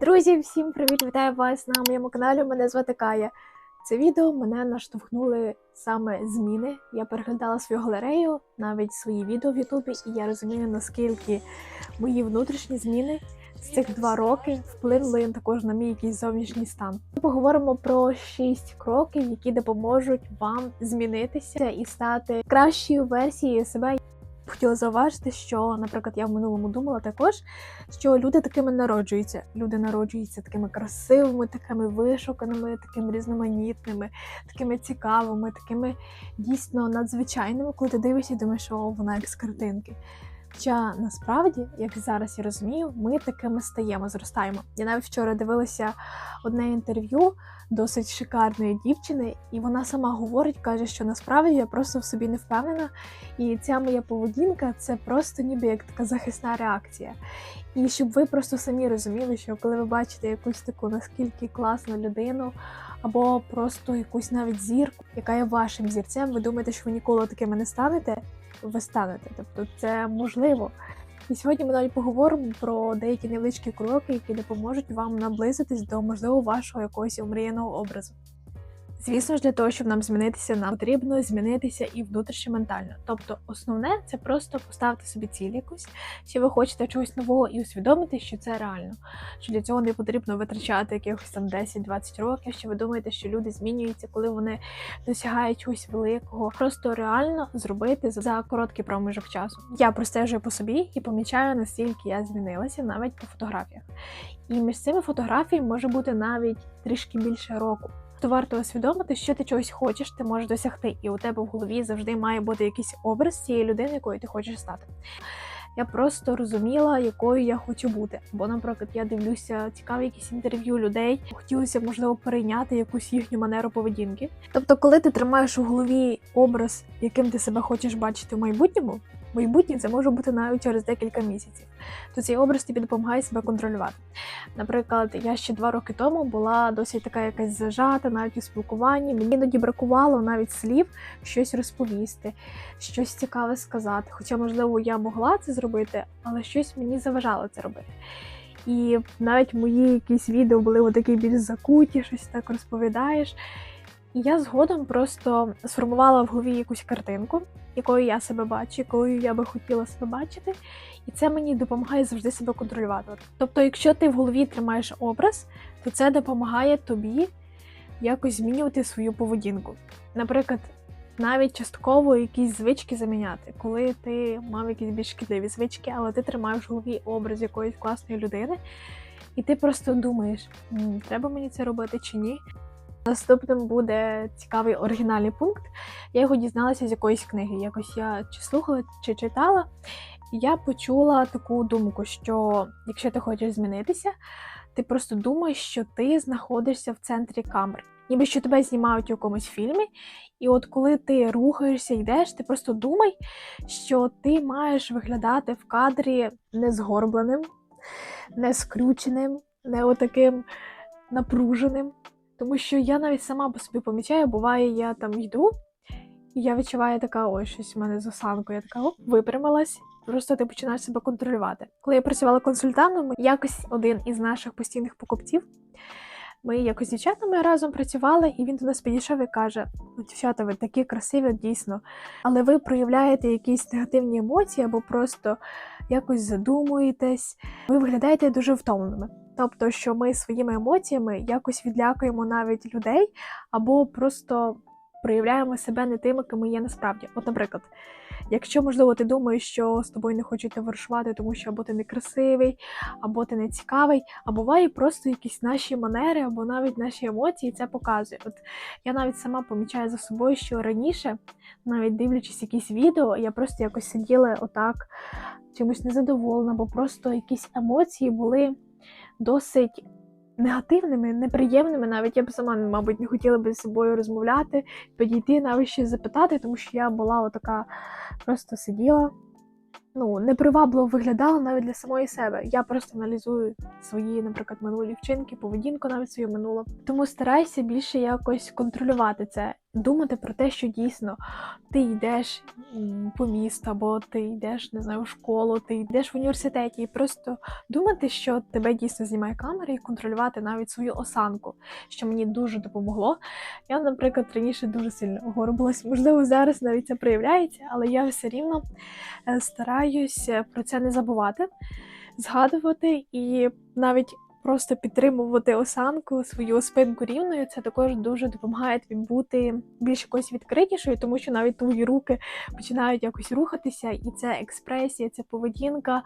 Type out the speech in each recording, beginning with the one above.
Друзі, всім привіт! Вітаю вас на моєму каналі. Мене звати Кая. Це відео мене наштовхнули саме зміни. Я переглядала свою галерею, навіть свої відео в Ютубі, і я розумію, наскільки мої внутрішні зміни з цих два роки вплинули також на мій якийсь зовнішній стан. Ми поговоримо про шість кроків, які допоможуть вам змінитися і стати кращою версією себе. Хотіла зауважити, що, наприклад, я в минулому думала також, що люди такими народжуються. Люди народжуються такими красивими, такими вишуканими, такими різноманітними, такими цікавими, такими дійсно надзвичайними, коли ти дивишся і думаєш, що «О, вона як з картинки. Хоча насправді, як зараз я розумію, ми такими стаємо, зростаємо. Я навіть вчора дивилася одне інтерв'ю досить шикарної дівчини, і вона сама говорить, каже, що насправді я просто в собі не впевнена, і ця моя поведінка це просто ніби як така захисна реакція. І щоб ви просто самі розуміли, що коли ви бачите якусь таку наскільки класну людину, або просто якусь навіть зірку, яка є вашим зірцем, ви думаєте, що ви ніколи такими не станете, ви станете. Тобто це можливо. І сьогодні ми навіть поговоримо про деякі невеличкі кроки, які допоможуть вам наблизитись до можливо вашого якогось омріяного образу. Звісно ж, для того, щоб нам змінитися, нам потрібно змінитися і внутрішньо ментально. Тобто, основне це просто поставити собі ціль якусь, що ви хочете чогось нового і усвідомити, що це реально. Що для цього не потрібно витрачати якихось там 10-20 років. Що ви думаєте, що люди змінюються, коли вони досягають чогось великого. Просто реально зробити за короткий проміжок часу. Я простежую по собі і помічаю, наскільки я змінилася навіть по фотографіях. І між цими фотографіями може бути навіть трішки більше року. То варто усвідомити, що ти чогось хочеш, ти можеш досягти, і у тебе в голові завжди має бути якийсь образ цієї людини, якою ти хочеш стати. Я просто розуміла, якою я хочу бути. Бо, наприклад, я дивлюся цікаві якісь інтерв'ю людей, хотілося можливо, перейняти якусь їхню манеру поведінки. Тобто, коли ти тримаєш у голові образ, яким ти себе хочеш бачити в майбутньому, майбутнє це може бути навіть через декілька місяців, то цей образ тобі допомагає себе контролювати. Наприклад, я ще два роки тому була досить така якась зажата, навіть у спілкуванні. Мені іноді бракувало навіть слів щось розповісти, щось цікаве сказати. Хоча, можливо, я могла це зробити, але щось мені заважало це робити. І навіть мої якісь відео були такі більш закуті, щось так розповідаєш. І я згодом просто сформувала в голові якусь картинку, якою я себе бачу, якою я би хотіла себе бачити, і це мені допомагає завжди себе контролювати. Тобто, якщо ти в голові тримаєш образ, то це допомагає тобі якось змінювати свою поведінку. Наприклад, навіть частково якісь звички заміняти, коли ти мав якісь більш шкідливі звички, але ти тримаєш в голові образ якоїсь класної людини, і ти просто думаєш, треба мені це робити чи ні. Наступним буде цікавий оригінальний пункт. Я його дізналася з якоїсь книги. Якось я чи слухала, чи читала. І я почула таку думку, що якщо ти хочеш змінитися, ти просто думаєш, що ти знаходишся в центрі камери. Ніби що тебе знімають у якомусь фільмі, і от коли ти рухаєшся, йдеш, ти просто думай, що ти маєш виглядати в кадрі не згорбленим, не скрюченим, не отаким напруженим. Тому що я навіть сама по собі помічаю, буває, я там йду, і я відчуваю така, ось щось в мене з осанкою. Я така оп, випрямилась. Просто ти починаєш себе контролювати. Коли я працювала консультантом, якось один із наших постійних покупців, ми якось дівчатами разом працювали, і він до нас підійшов і каже: «Ну, дівчата, ви такі красиві, дійсно, але ви проявляєте якісь негативні емоції або просто якось задумуєтесь, ви виглядаєте дуже втомленими. Тобто, що ми своїми емоціями якось відлякуємо навіть людей, або просто проявляємо себе не тими, ким є насправді. От, наприклад, якщо, можливо, ти думаєш, що з тобою не хочуть товаришувати, тому що або ти не красивий, або ти не цікавий, а буває просто якісь наші манери, або навіть наші емоції це показує. От я навіть сама помічаю за собою, що раніше, навіть дивлячись якісь відео, я просто якось сиділа отак, чимось незадоволена, бо просто якісь емоції були досить негативними, неприємними. Навіть я б сама, мабуть, не хотіла би з собою розмовляти, підійти, навіть щось запитати, тому що я була отака, просто сиділа. Ну, непривабливо виглядала навіть для самої себе. Я просто аналізую свої, наприклад, минулі вчинки, поведінку навіть свою минулу. Тому старайся більше якось контролювати це. Думати про те, що дійсно ти йдеш по місту, або ти йдеш, не знаю, в школу, ти йдеш в університеті, і просто думати, що тебе дійсно знімає камера, і контролювати навіть свою осанку, що мені дуже допомогло. Я, наприклад, раніше дуже сильно горбилась, можливо, зараз навіть це проявляється, але я все рівно е, стараюсь про це не забувати, згадувати. І навіть просто підтримувати осанку, свою спинку рівною. Це також дуже допомагає тобі бути більш якось відкритішою, тому що навіть твої руки починають якось рухатися, і це експресія, це поведінка,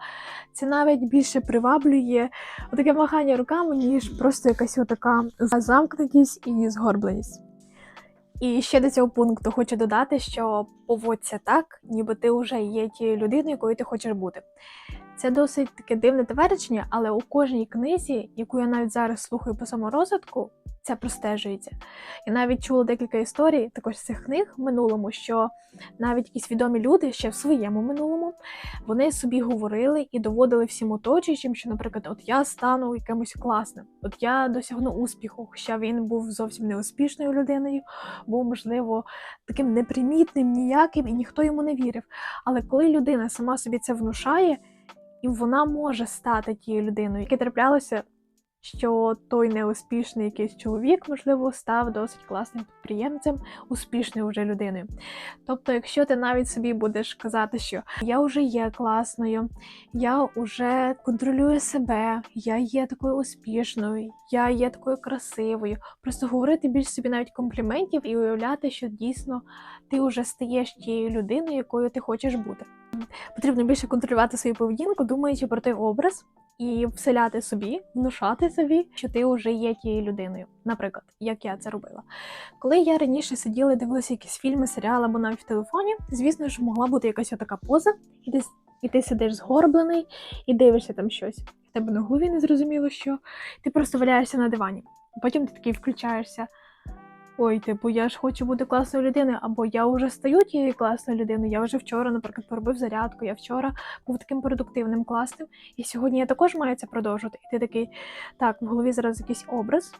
це навіть більше приваблює таке махання руками, ніж просто якась отака замкнутість і згорбленість. І ще до цього пункту хочу додати, що поводься так, ніби ти вже є тією людиною, якою ти хочеш бути. Це досить таке дивне твердження, але у кожній книзі, яку я навіть зараз слухаю по саморозвитку, це простежується. Я навіть чула декілька історій, також з цих книг в минулому, що навіть якісь відомі люди ще в своєму минулому вони собі говорили і доводили всім оточуючим, що, наприклад, от я стану якимось класним, от я досягну успіху, хоча він був зовсім не успішною людиною, був, можливо, таким непримітним, ніяким, і ніхто йому не вірив. Але коли людина сама собі це внушає, і вона може стати тією людиною, яке траплялося, що той неуспішний якийсь чоловік, можливо, став досить класним підприємцем, успішною вже людиною. Тобто, якщо ти навіть собі будеш казати, що я вже є класною, я вже контролюю себе, я є такою успішною, я є такою красивою, просто говорити більш собі навіть компліментів і уявляти, що дійсно ти вже стаєш тією людиною, якою ти хочеш бути. Потрібно більше контролювати свою поведінку, думаючи про той образ, і вселяти собі, внушати собі, що ти вже є тією людиною. Наприклад, як я це робила. Коли я раніше сиділа і дивилася якісь фільми, серіали або навіть в телефоні, звісно ж, могла бути якась така поза, і ти, і ти сидиш згорблений і дивишся там щось. В тебе на голові не зрозуміло, що ти просто валяєшся на дивані. Потім ти такий включаєшся. Ой, типу, я ж хочу бути класною людиною, або я вже стаю тією класною людиною. Я вже вчора, наприклад, поробив зарядку, я вчора був таким продуктивним, класним, і сьогодні я також маю це продовжувати. І ти такий, так, в голові зараз якийсь образ,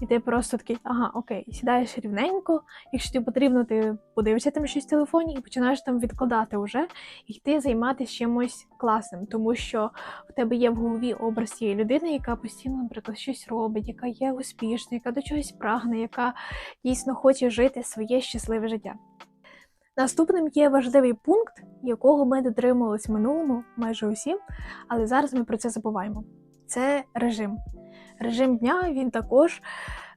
і ти просто такий, ага, окей, сідаєш рівненько. Якщо тобі потрібно, ти подивишся там щось в телефоні і починаєш там відкладати вже, і йти займатися чимось класним, тому що в тебе є в голові образ цієї людини, яка постійно, наприклад, щось робить, яка є успішною, яка до чогось прагне, яка дійсно хоче жити своє щасливе життя. Наступним є важливий пункт, якого ми дотримувались в минулому майже усі, але зараз ми про це забуваємо. Це режим. Режим дня він також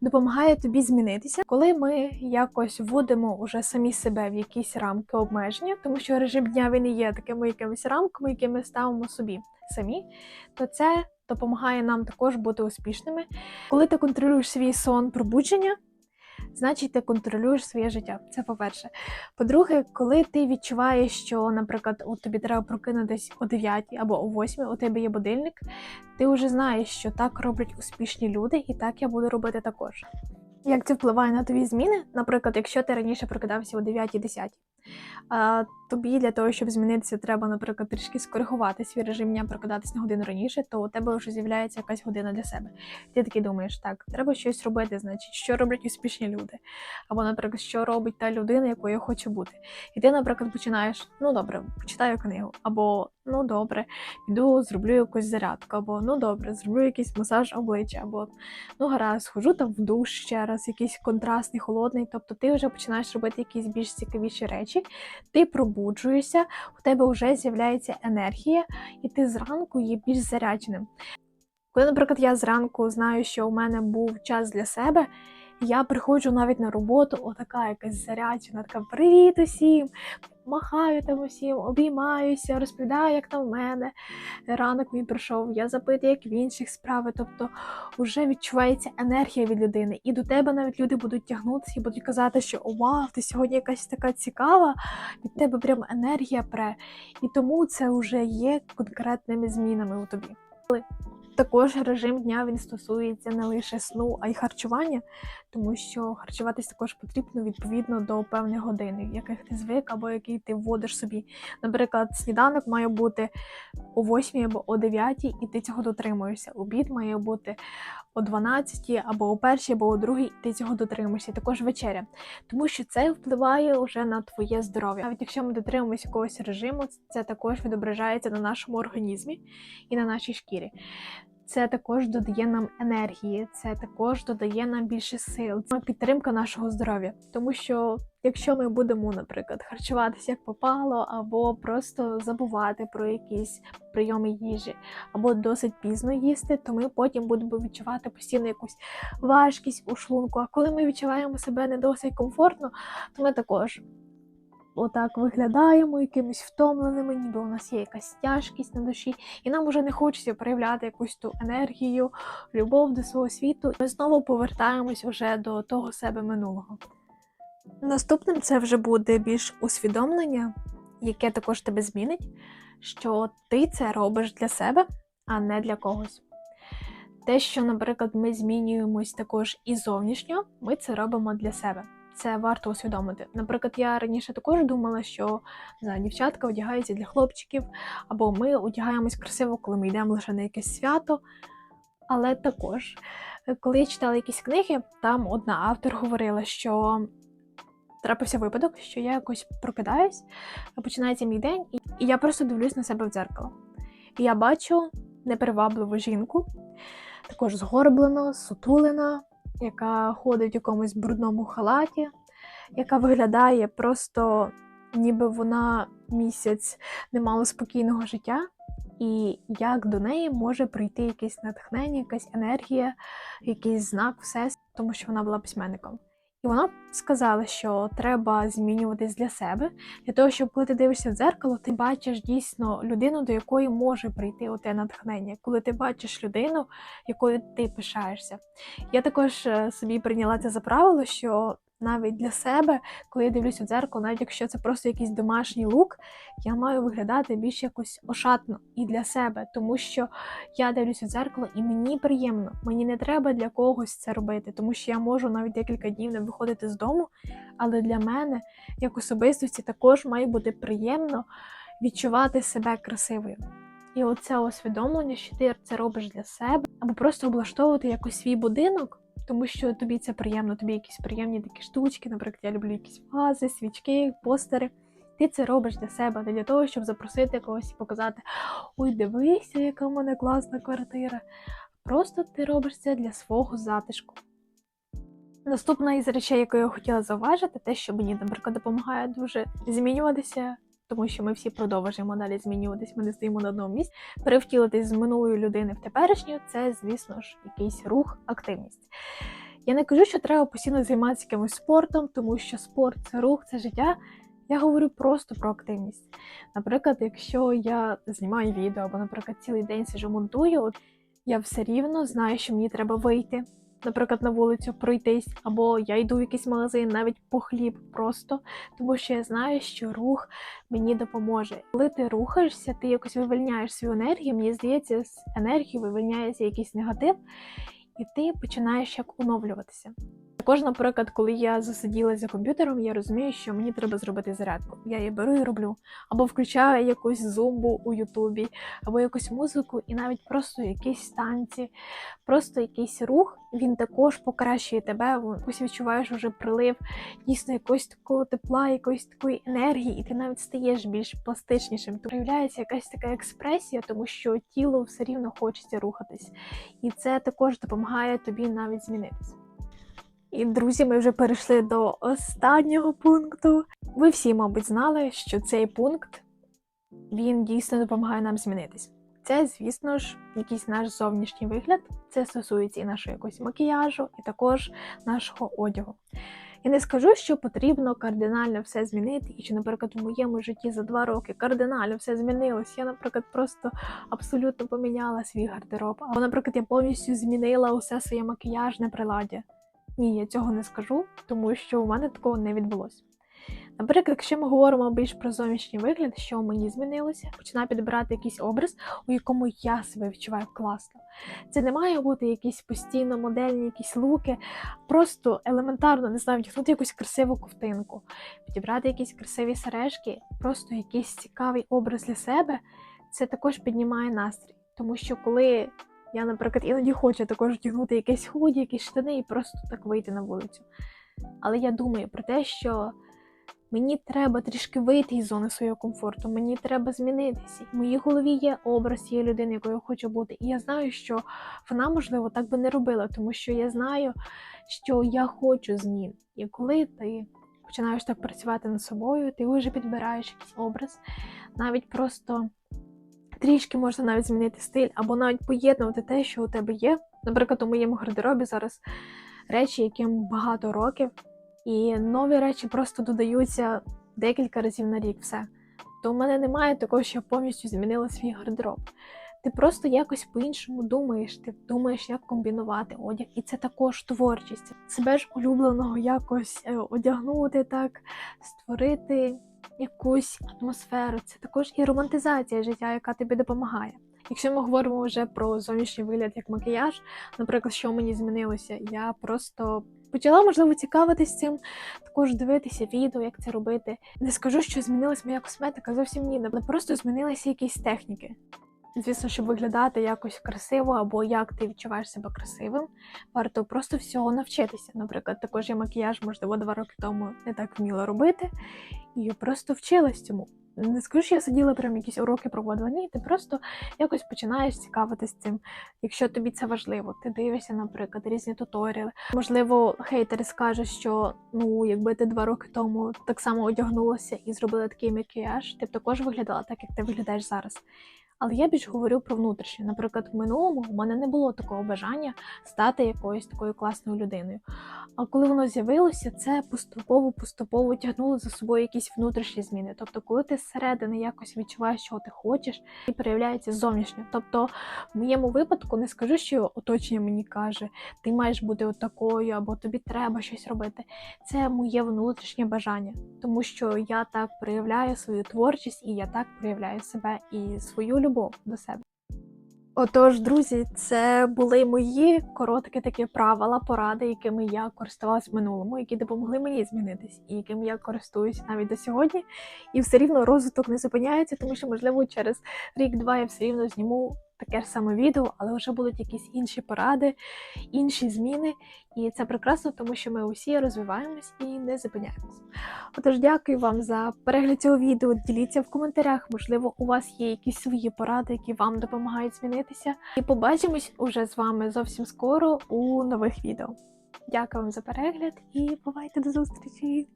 допомагає тобі змінитися, коли ми якось вводимо уже самі себе в якісь рамки обмеження, тому що режим дня він і є такими якимись рамками, які ми ставимо собі самі, то це допомагає нам також бути успішними. Коли ти контролюєш свій сон пробудження, значить ти контролюєш своє життя. Це по-перше. По-друге, коли ти відчуваєш, що, наприклад, от тобі треба прокинутись о 9 або о 8, у тебе є будильник, ти вже знаєш, що так роблять успішні люди, і так я буду робити також. Як це впливає на твої зміни? Наприклад, якщо ти раніше прокидався о 9-10, а тобі для того, щоб змінитися, треба, наприклад, трішки скоригувати свій режим дня, прокидатись на годину раніше, то у тебе вже з'являється якась година для себе. Ти такий думаєш, так, треба щось робити, значить, що роблять успішні люди. Або, наприклад, що робить та людина, якою я хочу бути. І ти, наприклад, починаєш, ну добре, почитаю книгу, або ну добре, піду, зроблю якусь зарядку, або ну добре, зроблю якийсь масаж обличчя, або ну гаразд, схожу там в душ ще раз, якийсь контрастний, холодний. Тобто ти вже починаєш робити якісь більш цікавіші речі, ти пробуджуєшся, у тебе вже з'являється енергія, і ти зранку є більш зарядженим. Коли, наприклад, я зранку знаю, що у мене був час для себе, я приходжу навіть на роботу, отака якась заряджена, така привіт усім, махаю там усім, обіймаюся, розповідаю, як там в мене ранок мій пройшов, я запитую, як в інших справи. Тобто вже відчувається енергія від людини, і до тебе навіть люди будуть тягнутися і будуть казати, що «О, вау, ти сьогодні якась така цікава, від тебе прям енергія пре. І тому це вже є конкретними змінами у тобі. Також режим дня він стосується не лише сну, а й харчування, тому що харчуватись також потрібно відповідно до певних годин, яких ти звик або який ти вводиш собі. Наприклад, сніданок має бути о 8 або о 9, і ти цього дотримуєшся. Обід має бути о 12 або о першій, або о другій, ти цього дотримуєшся. Також вечеря. Тому що це впливає вже на твоє здоров'я. Навіть якщо ми дотримуємося якогось режиму, це також відображається на нашому організмі і на нашій шкірі. Це також додає нам енергії, це також додає нам більше сил. Це підтримка нашого здоров'я. Тому що якщо ми будемо, наприклад, харчуватися як попало, або просто забувати про якісь прийоми їжі, або досить пізно їсти, то ми потім будемо відчувати постійно якусь важкість у шлунку. А коли ми відчуваємо себе не досить комфортно, то ми також отак виглядаємо якимись втомленими, ніби у нас є якась тяжкість на душі, і нам уже не хочеться проявляти якусь ту енергію, любов до свого світу. Ми знову повертаємось уже до того себе минулого. Наступним це вже буде більш усвідомлення, яке також тебе змінить, що ти це робиш для себе, а не для когось. Те, що, наприклад, ми змінюємось також і зовнішньо, ми це робимо для себе. Це варто усвідомити. Наприклад, я раніше також думала, що знаю, дівчатка одягаються для хлопчиків, або ми одягаємось красиво, коли ми йдемо лише на якесь свято. Але також, коли я читала якісь книги, там одна автор говорила, що трапився випадок, що я якось прокидаюсь, починається мій день, і я просто дивлюсь на себе в дзеркало. І я бачу непривабливу жінку, також згорблена, сутулена, яка ходить у якомусь брудному халаті, яка виглядає просто, ніби вона місяць не мала спокійного життя. І як до неї може прийти якесь натхнення, якась енергія, якийсь знак, все, тому що вона була письменником. І вона сказала, що треба змінюватись для себе, для того, щоб коли ти дивишся в дзеркало, ти бачиш дійсно людину, до якої може прийти оте натхнення, коли ти бачиш людину, якою ти пишаєшся. Я також е, собі прийняла це за правило, що навіть для себе, коли я дивлюся в дзеркало, навіть якщо це просто якийсь домашній лук, я маю виглядати більш якось ошатно і для себе, тому що я дивлюся в дзеркало і мені приємно. Мені не треба для когось це робити, тому що я можу навіть декілька днів не виходити з дому. Але для мене, як особистості, також має бути приємно відчувати себе красивою. І оце усвідомлення, що ти це робиш для себе, або просто облаштовувати якось свій будинок тому що тобі це приємно, тобі якісь приємні такі штучки, наприклад, я люблю якісь вази, свічки, постери. Ти це робиш для себе, не для того, щоб запросити когось і показати: Ой, дивися, яка в мене класна квартира. Просто ти робиш це для свого затишку. Наступна із речей, яку я хотіла зауважити, те, що мені, наприклад, допомагає дуже змінюватися тому що ми всі продовжуємо далі змінюватись, ми не стоїмо на одному місці. Перевтілитись з минулої людини в теперішню це, звісно ж, якийсь рух, активність. Я не кажу, що треба постійно займатися якимось спортом, тому що спорт це рух, це життя. Я говорю просто про активність. Наприклад, якщо я знімаю відео, або, наприклад, цілий день сижу монтую, я все рівно знаю, що мені треба вийти наприклад, на вулицю пройтись, або я йду в якийсь магазин, навіть по хліб просто, тому що я знаю, що рух мені допоможе. Коли ти рухаєшся, ти якось вивільняєш свою енергію. Мені здається, з енергії вивільняється якийсь негатив, і ти починаєш як оновлюватися. Також, наприклад, коли я засиділа за комп'ютером, я розумію, що мені треба зробити зарядку. Я її беру і роблю. Або включаю якусь зумбу у Ютубі, або якусь музику, і навіть просто якісь танці, просто якийсь рух, він також покращує тебе. Ось відчуваєш вже прилив дійсно якогось такого тепла, якоїсь такої енергії, і ти навіть стаєш більш пластичнішим. Тут проявляється якась така експресія, тому що тіло все рівно хочеться рухатись. І це також допомагає тобі навіть змінитися. І, друзі, ми вже перейшли до останнього пункту. Ви всі, мабуть, знали, що цей пункт він дійсно допомагає нам змінитись. Це, звісно ж, якийсь наш зовнішній вигляд. Це стосується і нашого якогось макіяжу, і також нашого одягу. Я не скажу, що потрібно кардинально все змінити, і що, наприклад, в моєму житті за два роки кардинально все змінилось. Я, наприклад, просто абсолютно поміняла свій гардероб. Або, наприклад, я повністю змінила усе своє макіяжне приладдя. Ні, я цього не скажу, тому що у мене такого не відбулося. Наприклад, якщо ми говоримо більш про зовнішній вигляд, що мені змінилося, починаю підбирати якийсь образ, у якому я себе відчуваю класно. Це не має бути якісь постійно модельні, якісь луки, просто елементарно не знаю, вдягнути якусь красиву ковтинку, підібрати якісь красиві сережки, просто якийсь цікавий образ для себе. Це також піднімає настрій. Тому що коли Я, наприклад, іноді хочу також вдягнути якесь худі, якісь штани і просто так вийти на вулицю. Але я думаю про те, що мені треба трішки вийти із зони свого комфорту, мені треба змінитися. В моїй голові є образ цієї людини, якою я хочу бути. І я знаю, що вона, можливо, так би не робила, тому що я знаю, що я хочу змін. І коли ти починаєш так працювати над собою, ти вже підбираєш якийсь образ, навіть просто трішки можна навіть змінити стиль, або навіть поєднувати те, що у тебе є. Наприклад, у моєму гардеробі зараз речі, яким багато років, і нові речі просто додаються декілька разів на рік. Все. То в мене немає такого, що я повністю змінила свій гардероб. Ти просто якось по-іншому думаєш, ти думаєш, як комбінувати одяг, і це також творчість. Себе ж улюбленого якось е, одягнути, так, створити якусь атмосферу. Це також і романтизація життя, яка тобі допомагає. Якщо ми говоримо вже про зовнішній вигляд як макіяж, наприклад, що мені змінилося, я просто почала можливо цікавитись цим, також дивитися відео, як це робити. Не скажу, що змінилась моя косметика, зовсім ні, не просто змінилися якісь техніки. Звісно, щоб виглядати якось красиво, або як ти відчуваєш себе красивим, варто просто всього навчитися. Наприклад, також я макіяж, можливо, два роки тому не так вміла робити, і просто вчилась цьому. Не скажу, що я сиділа прям якісь уроки проводила. Ні, ти просто якось починаєш цікавитись цим. Якщо тобі це важливо, ти дивишся, наприклад, різні туторіали. Можливо, хейтери скажуть, що ну, якби ти два роки тому так само одягнулася і зробила такий макіяж, ти б також виглядала так, як ти виглядаєш зараз. Але я більш говорю про внутрішнє. Наприклад, в минулому у мене не було такого бажання стати якоюсь такою класною людиною. А коли воно з'явилося, це поступово-поступово тягнуло за собою якісь внутрішні зміни. Тобто, коли ти зсередини якось відчуваєш, чого ти хочеш, і проявляється зовнішньо. Тобто, в моєму випадку не скажу, що оточення мені каже, ти маєш бути отакою, або тобі треба щось робити. Це моє внутрішнє бажання, тому що я так проявляю свою творчість, і я так проявляю себе і свою любов до себе. Отож, друзі, це були мої короткі такі правила, поради, якими я користувалась в минулому, які допомогли мені змінитись, і якими я користуюсь навіть до сьогодні. І все рівно розвиток не зупиняється, тому що, можливо, через рік-два я все рівно зніму таке ж саме відео, але вже будуть якісь інші поради, інші зміни. І це прекрасно, тому що ми усі розвиваємось і не зупиняємось. Отож, дякую вам за перегляд цього відео. Діліться в коментарях. Можливо, у вас є якісь свої поради, які вам допомагають змінитися. І побачимось уже з вами зовсім скоро у нових відео. Дякую вам за перегляд і бувайте до зустрічі!